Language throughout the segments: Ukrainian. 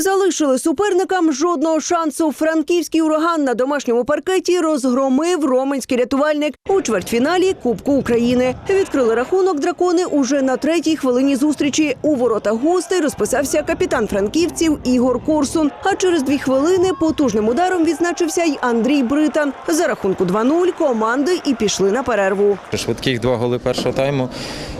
Залишили суперникам жодного шансу. Франківський ураган на домашньому паркеті розгромив роменський рятувальник у чвертьфіналі Кубку України. Відкрили рахунок дракони уже на третій хвилині зустрічі. У воротах гостей розписався капітан франківців Ігор Корсун. А через дві хвилини потужним ударом відзначився й Андрій Британ. За рахунку 2-0 команди і пішли на перерву. Швидких два голи першого тайму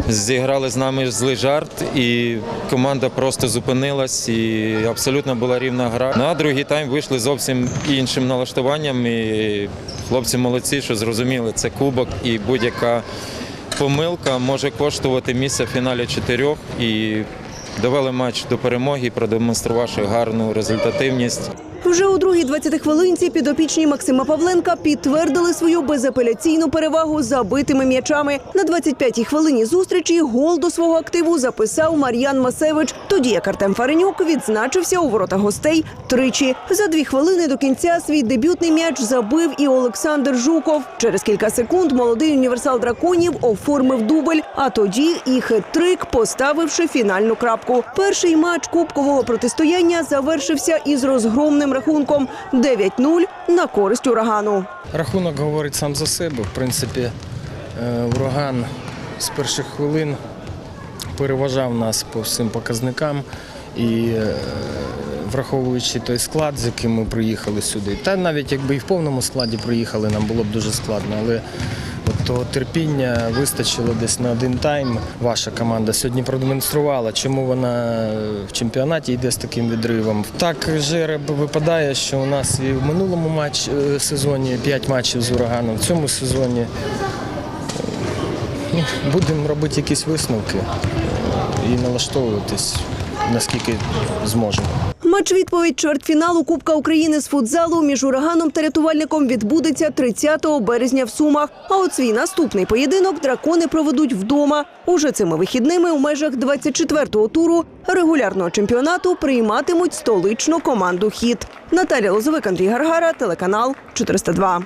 зіграли з нами злий жарт, і команда просто зупинилась. І абсолютно була рівна гра. На другий тайм вийшли зовсім іншим налаштуванням. І хлопці молодці, що зрозуміли, це кубок, і будь-яка помилка може коштувати місце в фіналі чотирьох. І довели матч до перемоги, продемонструвавши гарну результативність. Вже у другій 20 хвилинці підопічні Максима Павленка підтвердили свою безапеляційну перевагу забитими м'ячами. На 25-й хвилині зустрічі гол до свого активу записав Мар'ян Масевич. Тоді як Артем Фаренюк відзначився у воротах гостей тричі. За дві хвилини до кінця свій дебютний м'яч забив і Олександр Жуков. Через кілька секунд молодий універсал драконів оформив дубль, а тоді і хет-трик, поставивши фінальну крапку. Перший матч кубкового протистояння завершився із розгромним рахунком 9-0 на користь урагану. Рахунок говорить сам за себе. В принципі, е, ураган з перших хвилин переважав нас по всім показникам і е, враховуючи той склад, з яким ми приїхали сюди, та навіть якби і в повному складі приїхали, нам було б дуже складно. Але того терпіння вистачило десь на один тайм. Ваша команда сьогодні продемонструвала, чому вона в чемпіонаті йде з таким відривом. Так же випадає, що у нас і в минулому матч, е, сезоні 5 матчів з ураганом, в цьому сезоні ну, будемо робити якісь висновки і налаштовуватись наскільки зможемо. Матч відповідь чвертьфіналу Кубка України з футзалу між ураганом та рятувальником відбудеться 30 березня в Сумах. А от свій наступний поєдинок дракони проведуть вдома. Уже цими вихідними у межах 24-го туру регулярного чемпіонату прийматимуть столичну команду Хіт. Наталя Лозовик, Андрій Гаргара, телеканал 402.